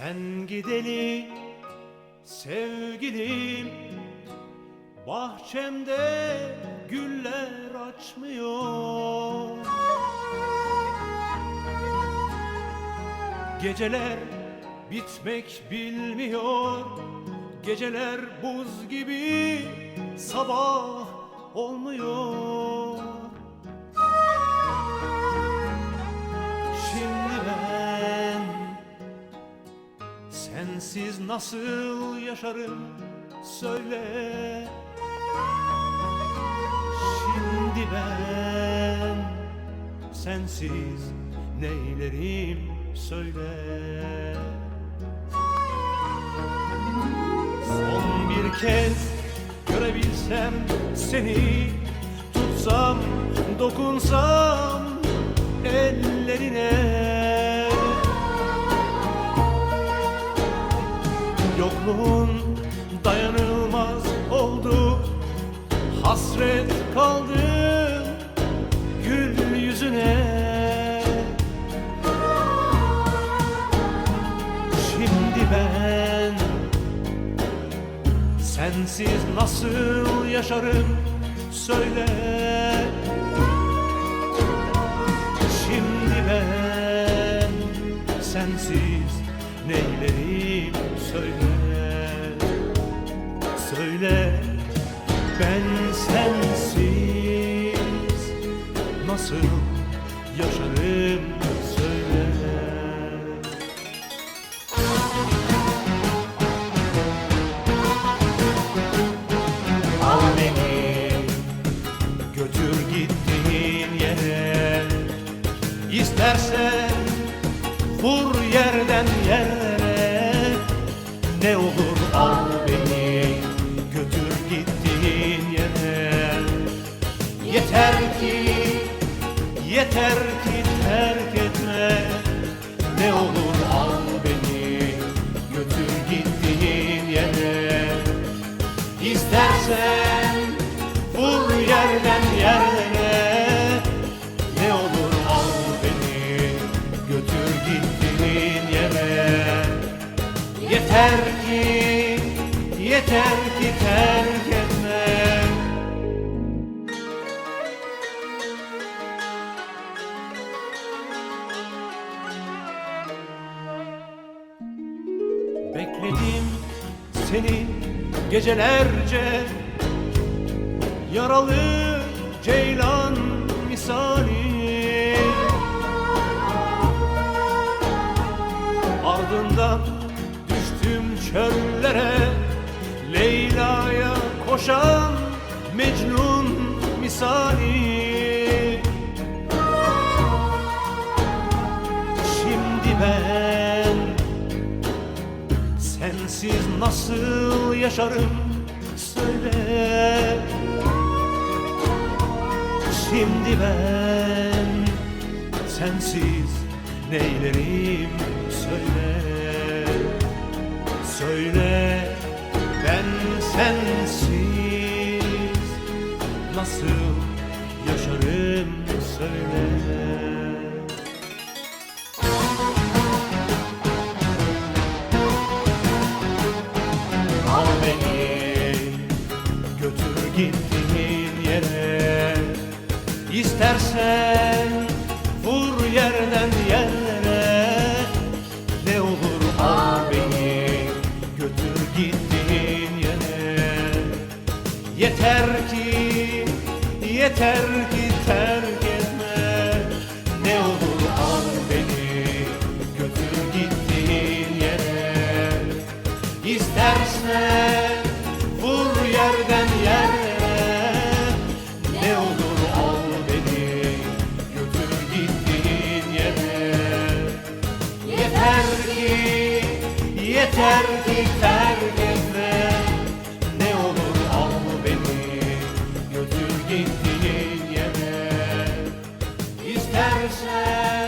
Sen gideli sevgilim Bahçemde güller açmıyor. Geceler bitmek bilmiyor Geceler buz gibi sabah olmuyor sensiz nasıl yaşarım? Söyle. Şimdi ben sensiz neylerim? Söyle. Son bir kez görebilsem seni Tutsam, dokunsam ellerine Yokluğun dayanılmaz oldu. Hasret kaldım gül yüzüne. Şimdi ben Sensiz nasıl yaşarım söyle. Şimdi ben sensiz neylerim Söyle ben sensiz nasıl yaşarım söyle. Al beni götür gittiğin yere. İstersen vur yerden yere. Ne olur al yeter ki terk etme. Ne olur al beni götür gittiğin yere. İstersen vur yerden yerlere. Ne olur al beni götür gittiğin yere. Yeter ki yeter ki terk etme Bekledim seni gecelerce. Yaralı ceylan misali. Ardından düştüm çöllere. Leyla'ya koşan Mecnun misali Sensiz nasıl yaşarım? Söyle. Şimdi ben sensiz neylerim? Söyle. Söyle. Ben sensiz nasıl yaşarım? Söyle İstersen yeter ki Ne olur al beni götür gittiğin yere. İstersen